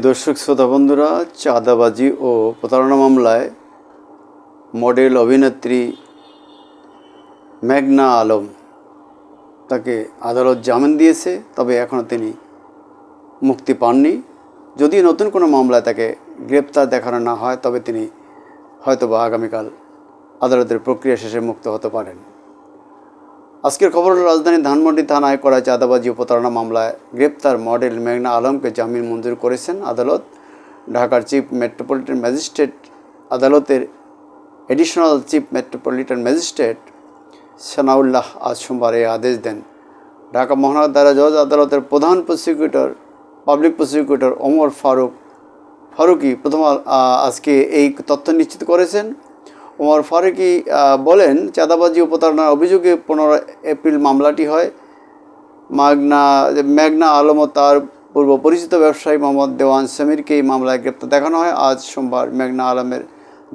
দর্শক, শ্রোতা বন্ধুরা, চাঁদাবাজি ও প্রতারণা মামলায় মডেল অভিনেত্রী মেঘনা আলম তাকে আদালত জামিন দিয়েছে, তবে এখনও তিনি মুক্তি পাননি। যদি নতুন কোনো মামলায় তাকে গ্রেপ্তার দেখানো না হয়, তবে তিনি হয়তোবা আগামীকাল আদালতের প্রক্রিয়া শেষে মুক্ত হতে পারেন। আজকের খবর হলো রাজধানী ধানমন্ডি থানায় করা চাঁদাবাজি প্রতারণা মামলায় গ্রেপ্তার মডেল মেঘনা আলমকে জামিন মঞ্জুর করেছেন আদালত। ঢাকার চিফ মেট্রোপলিটন ম্যাজিস্ট্রেট আদালতের additional chief metropolitan magistrate Sanaullah আজ সোমবার এই আদেশ দেন। ঢাকা মহানগর দায়রা জজ আদালতের প্রধান prosecutor, public prosecutor Omar Faruk Faruki প্রথম আজকে এই তথ্য নিশ্চিত করেছেন। ওমর ফারুকি বলেন, চাঁদাবাজি ও প্রতারণার অভিযোগে পনেরো এপ্রিল মামলাটি হয়। মাগনা মেঘনা আলম তার পূর্ব পরিচিত ব্যবসায়ী মোহাম্মদ দেওয়ান সমীরকে এই মামলায় গ্রেপ্তার দেখানো হয়। আজ সোমবার মেঘনা আলমের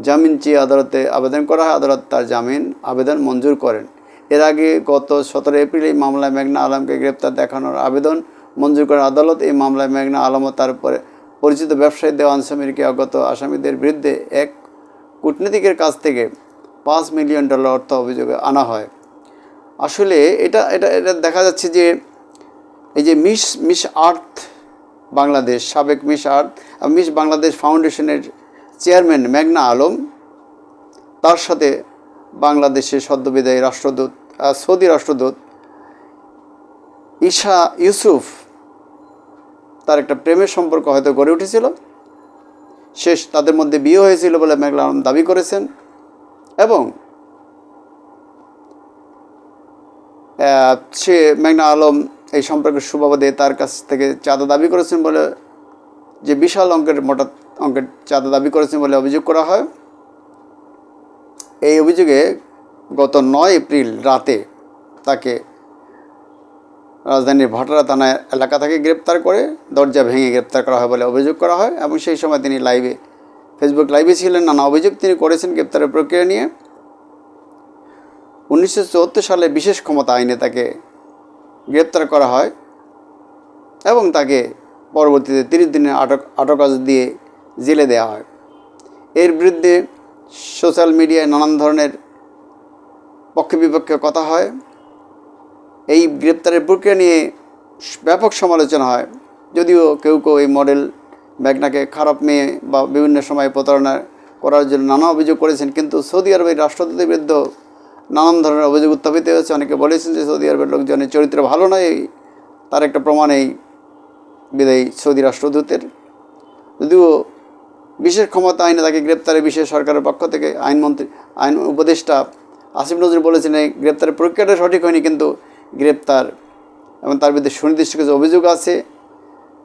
জামিন চেয়ে আদালতে আবেদন করা হয়। আদালত তার জামিন, আবেদন মঞ্জুর করেন। এর আগে গত সতেরো এপ্রিল এই মামলায় মেঘনা আলমকে গ্রেপ্তার দেখানোর আবেদন মঞ্জুর করেন। আদালত এই মামলায় মেঘনা আলম ও তার পরে পরিচিত ব্যবসায়ী দেওয়ান সমীরকে অগত আসামিদের বিরুদ্ধে এক কূটনীতিকের কাছ থেকে পাঁচ মিলিয়ন ডলার অর্থ অভিযোগে আনা হয়। আসলে এটা এটা এটা দেখা যাচ্ছে যে এই যে মিস মিস আর্থ বাংলাদেশ, সাবেক মিস আর্থ মিস বাংলাদেশ ফাউন্ডেশনের চেয়ারম্যান মেঘনা আলম, তার সাথে বাংলাদেশের সদ্যবিদায়ী রাষ্ট্রদূত সৌদি রাষ্ট্রদূত ঈশা ইউসুফ, তার একটা প্রেমের সম্পর্ক হয়তো গড়ে উঠেছিল। শেষ তাদের মধ্যে বিয়ে হয়েছিল বলে মেঘলা আলম দাবি করেছেন। এবং সে মেঘনা আলম এই সম্পর্কের সুবাদে তার কাছ থেকে চাঁদা দাবি করেছেন বলে, যে বিশাল অঙ্কের মোটা অঙ্কের চাঁদা দাবি করেছেন বলে অভিযোগ করা হয়। এই অভিযোগে গত নয় এপ্রিল রাতে তাকে রাজধানীর ভাটারা থানা এলাকা থেকে গ্রেপ্তার করে দরজা ভেঙে গ্রেপ্তার করা হয় বলে অভিযোগ করা হয় এবং সেই সময় তিনি লাইভে, ফেসবুক লাইভে ছিলেন। নানা অভিযোগ তিনি করেছেন গ্রেপ্তারের প্রক্রিয়া নিয়ে। উনিশশো চুয়াত্তর সালে বিশেষ ক্ষমতা আইনে তাকে গ্রেপ্তার করা হয় এবং তাকে পরবর্তীতে তিরিশ দিনের আটক, আটকাজ দিয়ে জেলে দেওয়া হয়। এর বিরুদ্ধে সোশ্যাল মিডিয়ায় নানান ধরনের পক্ষে বিপক্ষে কথা হয়। এই গ্রেপ্তারের প্রক্রিয়া নিয়ে ব্যাপক সমালোচনা হয়। যদিও কেউ কেউ এই মডেল ম্যাগনাকে খারাপ মেয়ে বা বিভিন্ন সময় প্রতারণা করার জন্য নানা অভিযোগ করেছেন, কিন্তু সৌদি আরবের রাষ্ট্রদূতের বিরুদ্ধে নানান ধরনের অভিযোগ উত্থাপিত হয়েছে। অনেকে বলেছেন যে সৌদি আরবের লোকজনের চরিত্র ভালো নয়, তার একটা প্রমাণ এই বিদায়ী সৌদি রাষ্ট্রদূতের। যদিও বিশেষ ক্ষমতা আইনে তাকে গ্রেপ্তারে বিশেষ সরকারের পক্ষ থেকে আইনমন্ত্রী, আইন উপদেষ্টা আসিফ নজরুল বলেছেন, এই গ্রেপ্তারের প্রক্রিয়াটা সঠিক হয়নি, কিন্তু গ্রেপ্তার এবং তার বিরুদ্ধে সুনির্দিষ্ট কিছু অভিযোগ আছে।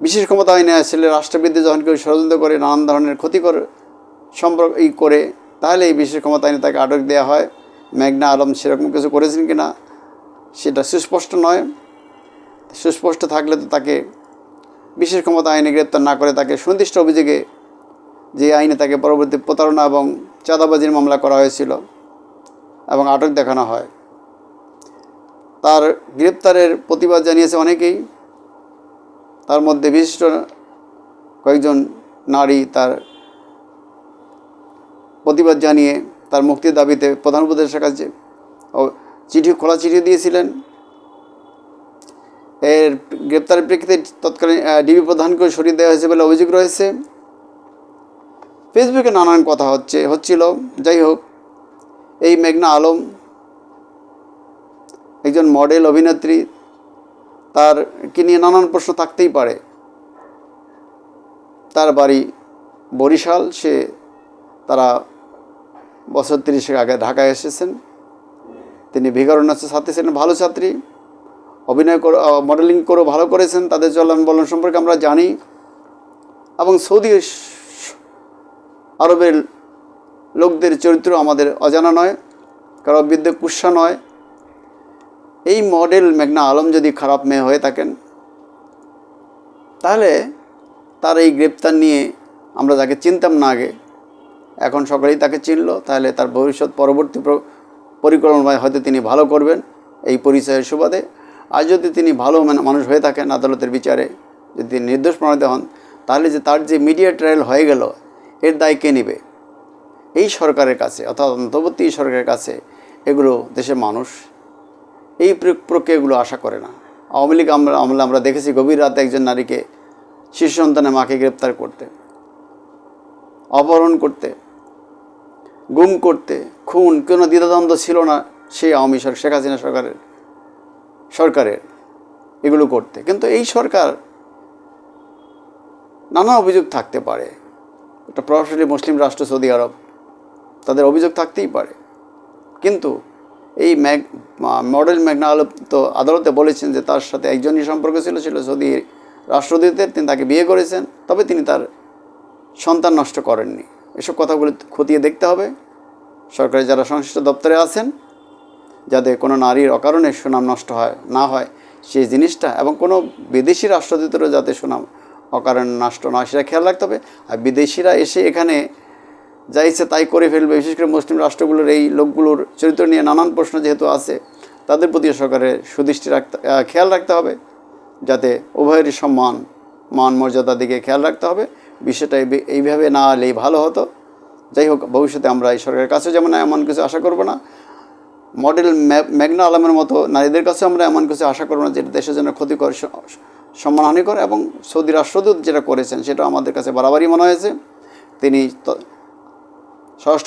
বিশেষ ক্ষমতা আইনে আসলে রাষ্ট্রবিরুদ্ধে যখন কেউ ষড়যন্ত্র করে, নানান ধরনের ক্ষতিকর সম্পর্ক ই করে, তাহলে এই বিশেষ ক্ষমতা আইনে তাকে আটক দেওয়া হয়। মেঘনা আলম সেরকম কিছু করেছেন কি না সেটা সুস্পষ্ট নয়। সুস্পষ্ট থাকলে তো তাকে বিশেষ ক্ষমতা আইনে গ্রেপ্তার না করে তাকে সুনির্দিষ্ট অভিযোগে যে আইনে তাকে পরবর্তী প্রতারণা এবং চাঁদাবাজির মামলা করা হয়েছিল এবং আটক দেখানো হয়। তার গ্রেপ্তারের প্রতিবাদ জানিয়েছে অনেকেই। তার মধ্যে বিশিষ্ট কয়েকজন নারী তার প্রতিবাদ জানিয়ে তার মুক্তির দাবিতে প্রধান উপদেষ্টার কাছে চিঠি খোলা চিঠি দিয়েছিলেন। এর গ্রেপ্তারের প্রেক্ষিতে তৎকালীন ডিবি প্রধানকে সরিয়ে দেওয়া হয়েছে বলে অভিযোগ রয়েছে। ফেসবুকে নানান কথা হচ্ছে, হচ্ছিল। যাই হোক, এই মেঘনা আলম একজন মডেল অভিনেত্রী, তার, কি নিয়ে নানান প্রশ্ন থাকতেই পারে। তার বাড়ি বরিশাল, সে তারা বছর তিরিশের আগে ঢাকায় এসেছেন। তিনি ভিকারুন্নাসের ছাত্রী ছিলেন, ভালো ছাত্রী। অভিনয় করে মডেলিং করেও ভালো করেছেন। তাদের চলন বলন সম্পর্কে আমরা জানি। এবং সৌদি আরবের লোকদের চরিত্র আমাদের অজানা নয়। কারও বিদ্যে কুৎসা নয়। এই মডেল মেঘনা আলম যদি খারাপ মেয়ে হয়ে থাকেন, তাহলে তার এই গ্রেপ্তার নিয়ে আমরা যাকে চিনতাম না আগে, এখন সকলেই তাকে চিনল, তাহলে তার ভবিষ্যৎ পরবর্তী পরিকল্পনায় হয়তো তিনি ভালো করবেন, এই পরিচয়ের সুবাদে। আর যদি তিনি ভালো মান- মানুষ হয়ে থাকেন আদালতের বিচারে, যদি তিনি নির্দোষ প্রমাণিত হন, তাহলে যে তার যে মিডিয়া ট্রায়াল হয়ে গেল, এর দায় কে নেবে? এই সরকারের কাছে, অর্থাৎ অন্তর্বর্তী সরকারের কাছে, এগুলো দেশের মানুষ এই প্র- প্রক্রিয়াগুলো আশা করে না। আওয়ামী লীগ আমরা আমলে, আমরা দেখেছি গভীর রাতে একজন নারীকে শিশু সন্তানের মাকে গ্রেপ্তার করতে, অপহরণ করতে, গুম করতে, খুন, কোনো দ্বিধাদ্বন্দ্ব ছিল না সেই আওয়ামী সরকার, শেখ হাসিনা সরকারের সরকারের এগুলো করতে। কিন্তু এই সরকার নানা অভিযোগ থাকতে পারে। একটা প্রভাবশালী মুসলিম রাষ্ট্র সৌদি আরব, তাদের অভিযোগ থাকতেই পারে। কিন্তু এই ম্যাগ মডেল ম্যাগনা আলম তো আদালতে বলেছেন যে তার সাথে একজনই সম্পর্ক ছিল ছিল সৌদি রাষ্ট্রদূতের, তিনি তাকে বিয়ে করেছেন, তবে তিনি তার সন্তান নষ্ট করেননি। এসব কথাগুলো খতিয়ে দেখতে হবে। সরকারি যারা সংশ্লিষ্ট দপ্তরে আছেন, যাতে কোনো নারীর অকারণে সুনাম নষ্ট হয়, না হয়, সেই জিনিসটা এবং কোনো বিদেশি রাষ্ট্রদূতেরও যাতে সুনাম অকারণে নষ্ট না সেটা খেয়াল রাখতে হবে। আর বিদেশিরা এসে এখানে যা ইচ্ছে তাই করে ফেলবে। বিশেষ করে মুসলিম রাষ্ট্রগুলোর এই লোকগুলোর চরিত্র নিয়ে নানান প্রশ্ন যেহেতু আছে, তাদের প্রতি সরকারের সুদৃষ্টি রাখতে খেয়াল রাখতে হবে, যাতে উভয়েরই সম্মান, মান মর্যাদার দিকে খেয়াল রাখতে হবে। বিষয়টা এইভাবে না এলেই ভালো হতো। যাই হোক, ভবিষ্যতে আমরা এই সরকারের কাছে যেমন এমন কিছু আশা করব না। মডেল ম্যা- ম্যাগনা আলমের মতো নারীদের কাছে আমরা এমন কিছু আশা করব না, যেটা দেশের জন্য ক্ষতিকর সম্মানহানিকর এবং সৌদি রাষ্ট্রদূত যেটা করেছেন, সেটা আমাদের কাছে বাড়াবাড়ি মনে হয়েছে। তিনি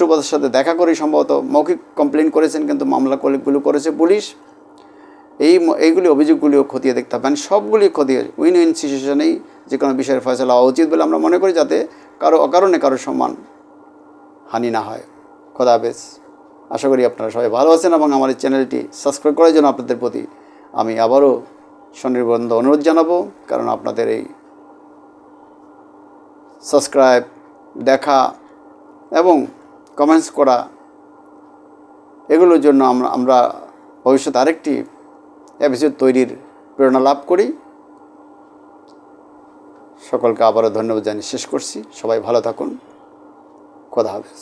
উপদেষ্টার সাথে দেখা করেই সম্ভবত মৌখিক কমপ্লেন করেছেন, কিন্তু মামলা মামলাগুলো করেছে পুলিশ। এই এইগুলি অভিযোগগুলিও খতিয়ে দেখতে হবে। মানে সবগুলি খতিয়ে উইন উইন সিচুয়েশনেই যে কোনো বিষয়ের ফয়সলা হওয়া উচিত বলে আমরা মনে করি, যাতে কারও অকারণে কারও সম্মান হানি না হয়। খোদা হাফেজ। আশা করি আপনারা সবাই ভালো আছেন এবং আমার এই চ্যানেলটি সাবস্ক্রাইব করার জন্য আপনাদের প্রতি আমি আবারও স্বনির্বন্ধ অনুরোধ জানাব, কারণ আপনাদের এই সাবস্ক্রাইব দেখা এবং কমেন্টস করা, এগুলোর জন্য আমরা আমরা ভবিষ্যতে আরেকটি এপিসোড তৈরির প্রেরণা লাভ করি। সকলকে আবারও ধন্যবাদ জানিয়ে শেষ করছি। সবাই ভালো থাকুন। কথা হাফেজ।